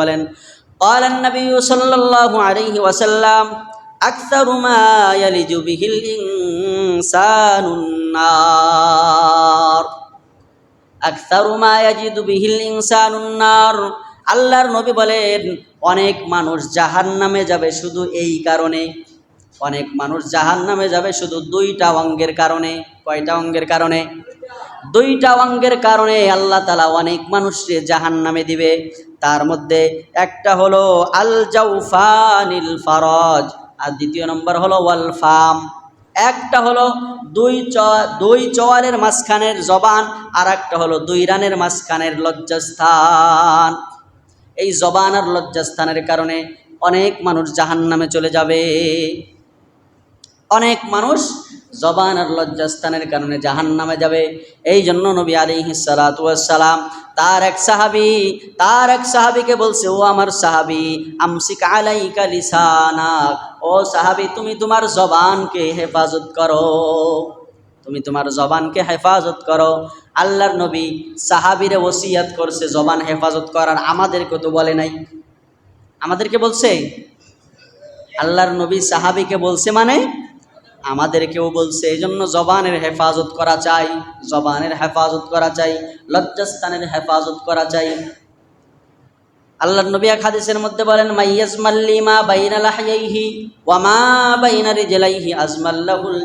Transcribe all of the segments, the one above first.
বলেন قال النبي صلى الله عليه وسلم أكثر ما يلج به الإنسان النار أكثر ما يجد به الإنسان النار আল্লাহর নবী বলেন অনেক মানুষ জাহান্নামে যাবে শুধু এই কারণে অনেক মানুষ জাহান্নামে যাবে শুধু দুইটা অঙ্গের কারণে। কয়টা অঙ্গের কারণে? দুইটা অঙ্গের কারণে আল্লাহ তালা অনেক মানুষকে জাহান নামে দিবে। তার মধ্যে একটা হলো আল জাউফানিল ফারজ, আর দ্বিতীয় নম্বর হলো ওয়াল ফাম একটা হলো দুই চ, দুই চওয়ালের মাঝখানের জবান আর একটা হলো দুই রানের মাঝখানের লজ্জাস্থান। এই জবান আর লজ্জাস্থানের কারণে অনেক মানুষ জাহান নামে চলে যাবে। অনেক মানুষ জবান আর লজ্জাস্থানের কারণে জাহান নামে যাবে। এই জন্য নবী আলী সালাম তার এক সাহাবি, তার এক সাহাবিকে বলছে, ও আমার সাহাবি, আমসিক আলাইকা লিসানাক। ও সাহাবি, তুমি তোমার জবানকে হেফাজত করো। তুমি তোমার জবানকে হেফাজত করো। আল্লাহর নবী সাহাবিরে ওসিয়াত করছে জবান হেফাজত করার। আমাদেরকে তো বলে নাই। আমাদেরকে বলছে? আল্লাহর নবী সাহাবিকে বলছে মানে আমাদেরকেও বলছে এই জন্য জবানের হেফাজত করা চাই, জবানের হেফাজত করা চাই, লজ্জাস্থানের হেফাজত করা চাই। আল্লাহ নবী খাদিসের মধ্যে বলেন মাইয়াজ মাল্লিমা বাইনা লাহিয়াইহি ওয়া মা বাইনা রিজলাইহি আজমাল্লাহুল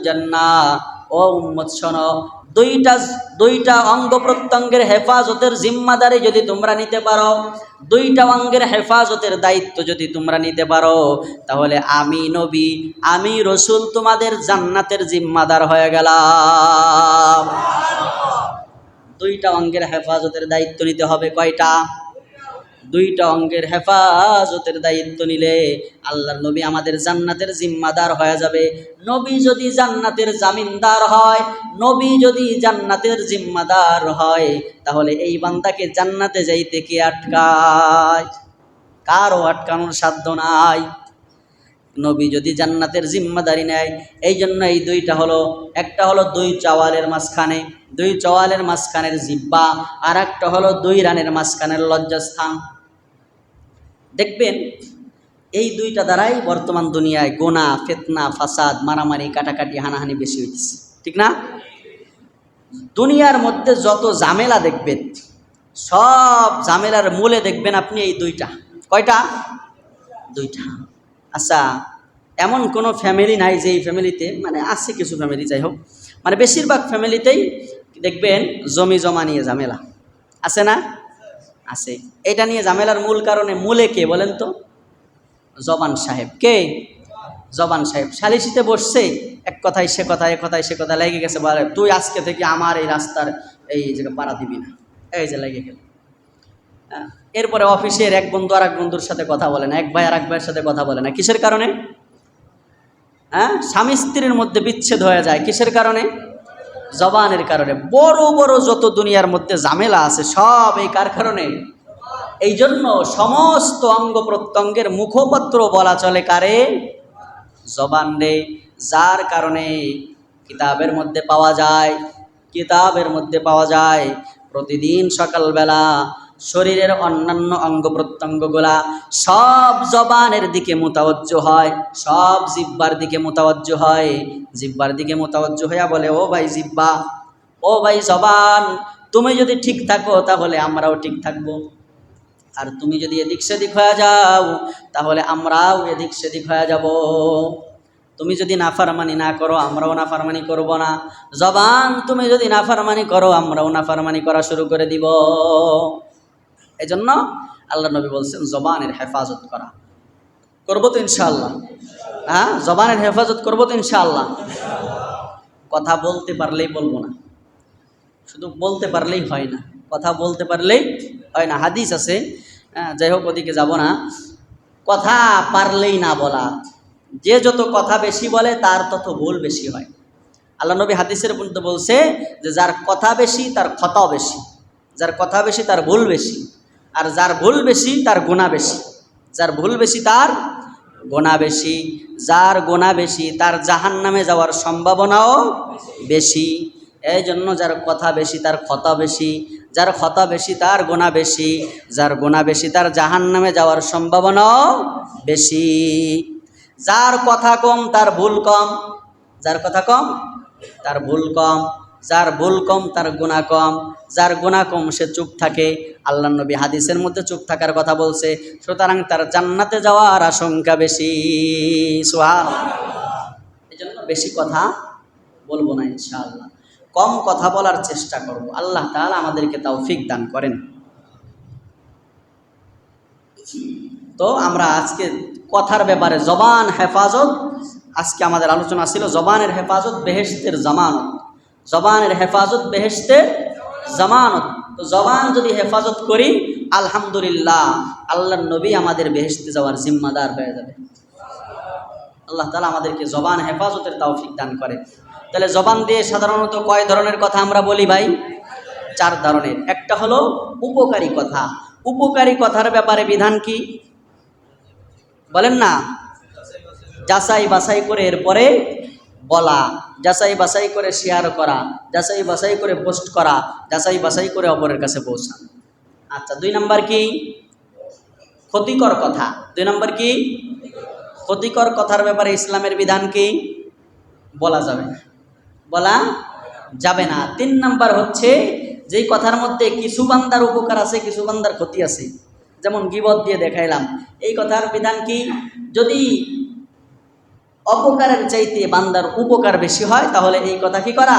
ও উম্মত শোনো দুইটা দুইটা অঙ্গ প্রত্যঙ্গের হেফাজতের জিম্মাদারি যদি তোমরা নিতে পারো, দুইটা অঙ্গের হেফাজতের দায়িত্ব যদি তোমরা নিতে পারো, তাহলে আমি নবী, আমি রসুল তোমাদের জান্নাতের জিম্মাদার হয়ে গেলাম। দুইটা অঙ্গের হেফাজতের দায়িত্ব নিতে হবে কয়টা? দুইটা অঙ্গের হেফাজতের দায়িত্ব নিলে আল্লাহর নবী আমাদের জান্নাতের জিম্মাদার হয়ে যাবে। নবী যদি জান্নাতের জামিনদার হয়, নবী যদি জান্নাতের জিম্মাদার হয়, তাহলে এই বান্দাকে জান্নাতে যাইতে কে আটকায়? কারও আটকানোর সাধ্য নাই। নবী যদি জান্নাতের জিম্মাদারি নেয় এই জন্য এই দুইটা হলো, একটা হলো দুই চাওয়ালের মাঝখানে, দুই চওয়ালের মাঝখানের জিব্বা আর একটা হলো দুই রানের মাঝখানের লজ্জাস্থান। দেখবেন, এই দুইটা দ্বারাই বর্তমান দুনিয়ায় গোনা, ফেতনা, ফাসাদ, মারামারি, কাটাকাটি, হানাহানি বেশি হইতেছে। ঠিক না? দুনিয়ার মধ্যে যত ঝামেলা দেখবেন, সব ঝামেলার মূলে দেখবেন আপনি এই দুইটা। কয়টা? দুইটা। আচ্ছা এমন কোনো ফ্যামিলি নাই যে এই ফ্যামিলিতে মানে আছে কিছু ফ্যামিলি যাই হোক মানে বেশিরভাগ ফ্যামিলিতেই দেখবেন জমি জমা নিয়ে ঝামেলা। আছে না? আছে। এটা নিয়ে ঝামেলার মূল কারণে মূলে কে বলেন তো? জবান সাহেব। কে? জবান সাহেব। সালিসিতে বসছে এক কথায় সে কথায় এক কথায় সে কথা লেগে গেছে বলে তুই আজকে থেকে আমার এই রাস্তার এই জায়গা পাড়া দিবি না। এই যে লেগে গেল। হ্যাঁ, এরপরে অফিসের এক বন্ধু আর এক বন্ধুর সাথে কথা বলে না এক ভাই আর এক ভাইয়ের সাথে কথা বলে না। কিসের কারণে? হ্যাঁ স্বামী স্ত্রীর মধ্যে বিচ্ছেদ হয়ে যায়। কিসের কারণে? জবানের কারণে বড় বড় যত দুনিয়ার মধ্যে ঝামেলা আছে, সব এই কার কারণে এই জন্য সমস্ত অঙ্গ প্রত্যঙ্গের মুখপত্র বলা চলে কারে? জবান রে, যার কারণে কিতাবের মধ্যে পাওয়া যায়, কিতাবের মধ্যে পাওয়া যায়। প্রতিদিন সকালবেলা শরীরের অন্যান্য অঙ্গ প্রত্যঙ্গগুলা সব জবানের দিকে মোতাবজ্জ হয়, সব জিব্বার দিকে মোতাবজ্জ হয়। জিব্বার দিকে মোতাবজ্জ হইয়া বলে, ও ভাই জিব্বা, ও ভাই জবান, তুমি যদি ঠিক থাকো তাহলে আমরাও ঠিক থাকব। আর তুমি যদি এদিক সেদিক হয়ে যাও, তাহলে আমরাও এদিক সেদিক হয়ে যাব। তুমি যদি নাফারমানি না করো, আমরাও নাফারমানি করব না। জবান তুমি যদি নাফারমানি করো, আমরাও নাফারমানি করা শুরু করে দিব। এই জন্য আল্লাহ নবী বলছেন জবানের হেফাজত করা। করব তো ইনশাআল্লাহ। হ্যাঁ? জবানের হেফাজত করব তো ইনশাআল্লাহ। কথা বলতে পারলেই বলব না। শুধু বলতে পারলেই হয় না। কথা বলতে পারলেই হয় না। হাদিস আছে। হ্যাঁ, যাই হোক ওদিকে যাব না। কথা পারলেই না বলা। যে যত কথা বেশি বলে তার তত ভুল বেশি হয়। আল্লাহ নবী হাদিসের মধ্যে বলছে যে যার কথা বেশি তার ক্ষতাও বেশি। যার কথা বেশি তার ভুল বেশি। আর যার ভুল বেশি, তার গুণা বেশি। যার ভুল বেশি, তার গোনা বেশি। যার গোনা বেশি, তার জাহান নামে যাওয়ার সম্ভাবনাও বেশি। এই জন্য যার কথা বেশি, তার ক্ষতা বেশি। যার ক্ষতা বেশি, তার গোনা বেশি। যার গোনা বেশি, তার জাহান নামে যাওয়ার সম্ভাবনাও বেশি। যার কথা কম, তার ভুল কম। যার কথা কম, তার ভুল কম। যার ভুল কম, তার গুণা কম। যার গুণা কম, সে চুপ থাকে। আল্লাহ নবী হাদিসের মধ্যে চুপ থাকার কথা বলছে, সুতরাং তার জান্নাতে যাওয়ার আশঙ্কা বেশি। সোহান এই জন্য বেশি কথা বলব না ইনশাআল্লাহ। কম কথা বলার চেষ্টা করব। আল্লাহ তাআলা আমাদেরকে তৌফিক দান করেন। তো আমরা আজকে কথার ব্যাপারে জবান হেফাজত, আজকে আমাদের আলোচনা ছিল জবানের হেফাজত বেহেশতের জামানত। জবানের হেফাজত বেহেশতের জামানত। তো জবান যদি হেফাজত করি, আলহামদুলিল্লাহ আল্লাহ নবী আমাদের বেহেশতে যাওয়ার জিম্মাদার হয়ে যাবে। আল্লাহ তালা আমাদেরকে জবান হেফাজতের তৌফিক দান করে। তাহলে জবান দিয়ে সাধারণত কয় ধরনের কথা আমরা বলি ভাই? চার ধরনের। একটা হলো উপকারী কথা। উপকারী কথার ব্যাপারে বিধান কি? বলেন না। যাচাই বাছাই করে এরপরে বলা যাচাই বাছাই করে শেয়ার করা যাচাই বাছাই করে পোস্ট করা যাচাই বাছাই করে অপরের কাছে পৌঁছান। আচ্ছা দুই নাম্বার কি? ক্ষতিকর কথা। দুই নম্বর কি? ক্ষতিকর কথার ব্যাপারে ইসলামের বিধান কি? বলা যাবে না। বলা যাবে না। তিন নাম্বার হচ্ছে, যেই কথার মধ্যে কিছু বান্দার উপকার আছে, কিছু বান্দার ক্ষতি আছে, যেমন গিবত দিয়ে দেখাইলাম, এই কথার বিধান কি? যদি অপকারের চাইতে বান্দার উপকার বেশি হয়, তাহলে এই কথা কি করা?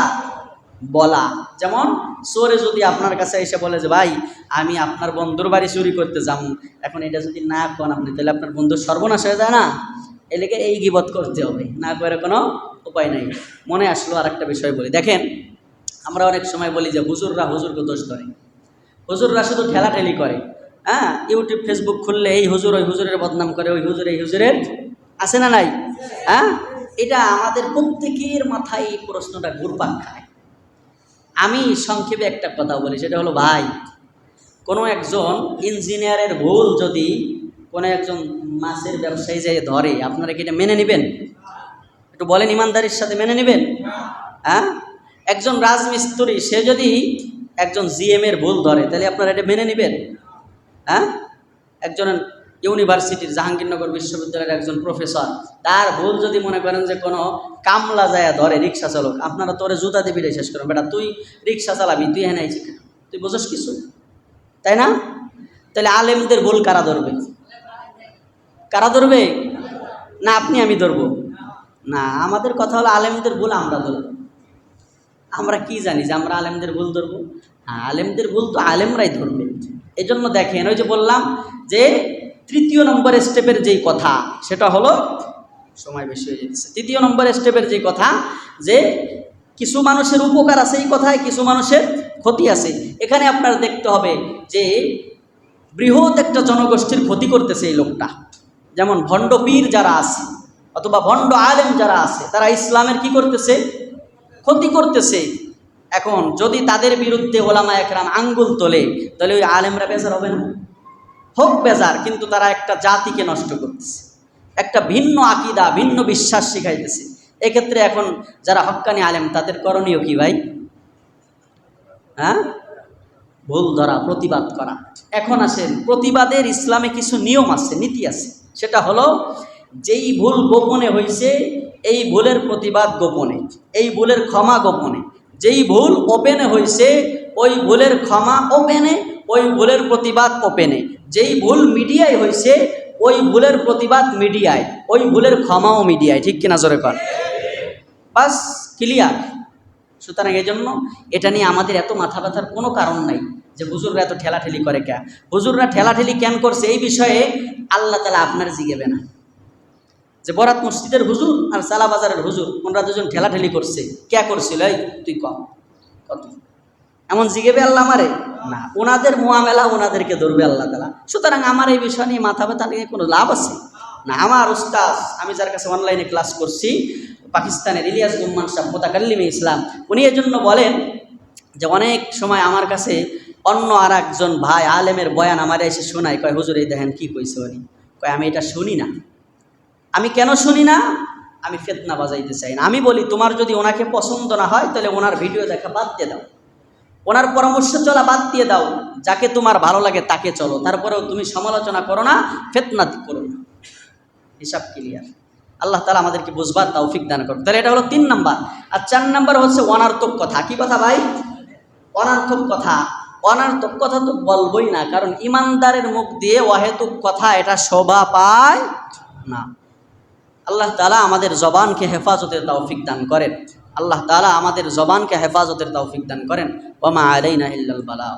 বলা। যেমন, চোরে যদি আপনার কাছে এসে বলে যে, ভাই, আমি আপনার বন্ধুর বাড়ি চুরি করতে যাব এখন এটা যদি না কন আপনি, তাহলে আপনার বন্ধুর সর্বনাশ হয়ে যায় না? এলেকে এই গিবত করতে হবে। না করে কোনো উপায় নাই। মনে আসলো আর একটা বিষয় বলি। দেখেন, আমরা অনেক সময় বলি যে, হুজুররা হুজুরকে দোষ ধরে। হুজুররা শুধু ঠেলাঠেলি করে। হ্যাঁ ইউটিউব, ফেসবুক খুললে এই হুজুর ওই হুজুরের বদনাম করে, ওই হুজুর এই হুজুরের আছে না নাই? হ্যাঁ? এটা আমাদের প্রত্যেকের মাথায় এই প্রশ্নটা ঘুরপাক খায়। আমি সংক্ষেপে একটা কথা বলি, সেটা হলো ভাই, কোনো একজন ইঞ্জিনিয়ারের ভুল যদি কোনো একজন মাছের ব্যবসায়ী যাই ধরে, আপনারা কি এটা মেনে নেবেন? একটু বলেন ইমানদারির সাথে মেনে নেবেন? হ্যাঁ? একজন রাজমিস্ত্রি, সে যদি একজন জিএম এর ভুল ধরে, তাহলে আপনারা এটা মেনে নেবেন? হ্যাঁ? একজন ইউনিভার্সিটির জাহাঙ্গীরনগর বিশ্ববিদ্যালয়ের একজন প্রফেসর। তার ভুল যদি মনে করেন যে কোনো কামলা যায় ধরে রিক্সা চালক, আপনারা তোরে জুতা দিবি রে শেষ করেন। বেটা, তুই রিক্সা চালাবি, তুই হ্যাঁ নাই তুই বোঝস কিছু? তাই না? তাহলে আলেমদের ভুল কারা ধরবে? কারা ধরবে? না, আপনি, আমি ধরবো। না, আমাদের কথা হলো আলেমদের ভুল আমরা ধরবো। আমরা কি জানি যে আমরা আলেমদের ভুল ধরবো? আলেমদের ভুল তো আলেমরাই ধরবে। এজন্য দেখেন, ওই যে বললাম যে তৃতীয় নম্বর স্টেপের যেই কথা, সেটা হলো, সময় বেশি হয়ে যেতেছে তৃতীয় নম্বর স্টেপের যে কথা, যে কিছু মানুষের উপকার আছে এই কথায়, কিছু মানুষের ক্ষতি আছে। এখানে আপনার দেখতে হবে যে, বৃহৎ একটা জনগোষ্ঠীর ক্ষতি করতেছে এই লোকটা। যেমন ভণ্ড পীর যারা আছে, অথবা ভণ্ড আলেম যারা আছে, তারা ইসলামের কি করতেছে? ক্ষতি করতেছে। এখন যদি তাদের বিরুদ্ধে ওলামা একরাম আঙ্গুল তোলে, তাহলে ওই আলেমরা বেজার হবে না। হোক বেজার, কিন্তু তারা একটা জাতিকে নষ্ট করতেছে। একটা ভিন্ন আকিদা, ভিন্ন বিশ্বাস শিখাইতেছে। এক্ষেত্রে এখন যারা হক্কানি আলেম, তাদের করণীয় কি ভাই? হ্যাঁ? ভুল ধরা, প্রতিবাদ করা। এখন আসেন, প্রতিবাদের ইসলামে কিছু নিয়ম আছে, নীতি আছে। সেটা হলো, যেই ভুল গোপনে হয়েছে এই ভুলের প্রতিবাদ গোপনে। এই ভুলের ক্ষমা গোপনে। যেই ভুল ওপেনে হয়েছে ওই ভুলের ক্ষমা ওপেনে, ওই ভুলের প্রতিবাদ ওপেনে। যেই ভুল মিডিয়ায় হয়েছে ওই ভুলের প্রতিবাদ মিডিয়ায়, ওই ভুলের ক্ষমাও মিডিয়ায়, ঠিক কিনা জোরে কর বাস ক্লিয়ার সুতরাং এই জন্য এটা নিয়ে আমাদের এত মাথা ব্যথার কোনো কারণ নাই যে হুজুররা এত ঠেলাঠেলি করে কে? হুজুররা ঠেলাঠেলি কেন করছে? এই বিষয়ে আল্লাহ তালা আপনার জিগেবে না যে বরাত মসজিদের হুজুর আর সালা বাজারের হুজুর, ওনারা দুজন ঠেলাঠেলি করছে। কে করছিল? এই তুই কত? এমন জিগেবে আল্লাহ আমারে? না। ওনাদের মোয়ামেলা ওনাদেরকে ধরবে আল্লাহ তালা। সুতরাং আমার এই বিষয় নিয়ে মাথা ব্যথা নিয়ে কোনো লাভ আছে? না, আমার উস্তাদ, আমি যার কাছে অনলাইনে ক্লাস করছি, পাকিস্তানের ইলিয়াস গুম্মান সাহ মোতাকাল্লিমে ইসলাম, উনি এজন্য বলেন যে অনেক সময় আমার কাছে অন্য আর একজন ভাই আলেমের বয়ান আমার এসে শোনায়, কয়, হুজুর, এই দেখেন কী কইছে উনি? কয়, আমি এটা শুনি না। আমি কেন শুনি না? আমি ফেতনা বাজাইতে চাই না। আমি বলি, তোমার যদি ওনাকে পছন্দ না হয়, তাহলে ওনার ভিডিও দেখা বাদ দিয়ে দাও। ওনার পরামর্শ চলা বাদ দিয়ে দাও। যাকে তোমার ভালো লাগে তাকে চলো। তারপরেও তুমি সমালোচনা করো না, ফেতনা করো না। হিসাব ক্লিয়ার আল্লাহ তালা আমাদেরকে বুঝবার তৌফিক দান করুন। তাহলে এটা হলো তিন নাম্বার। আর চার নাম্বার হচ্ছে অনার্থক কথা। কি কথা ভাই? অনার্থক কথা। অনার্থক কথা তো বলবই না, কারণ ইমানদারের মুখ দিয়ে অহেতুক কথা এটা শোভা পায় না। আল্লাহ তালা আমাদের জবানকে হেফাজতের তৌফিক দান করেন। আল্লাহ তালা আমাদের জবানকে হেফাজতের তৌফিক দান করেন। ওমা আলাইনা ইল্লাল বালা।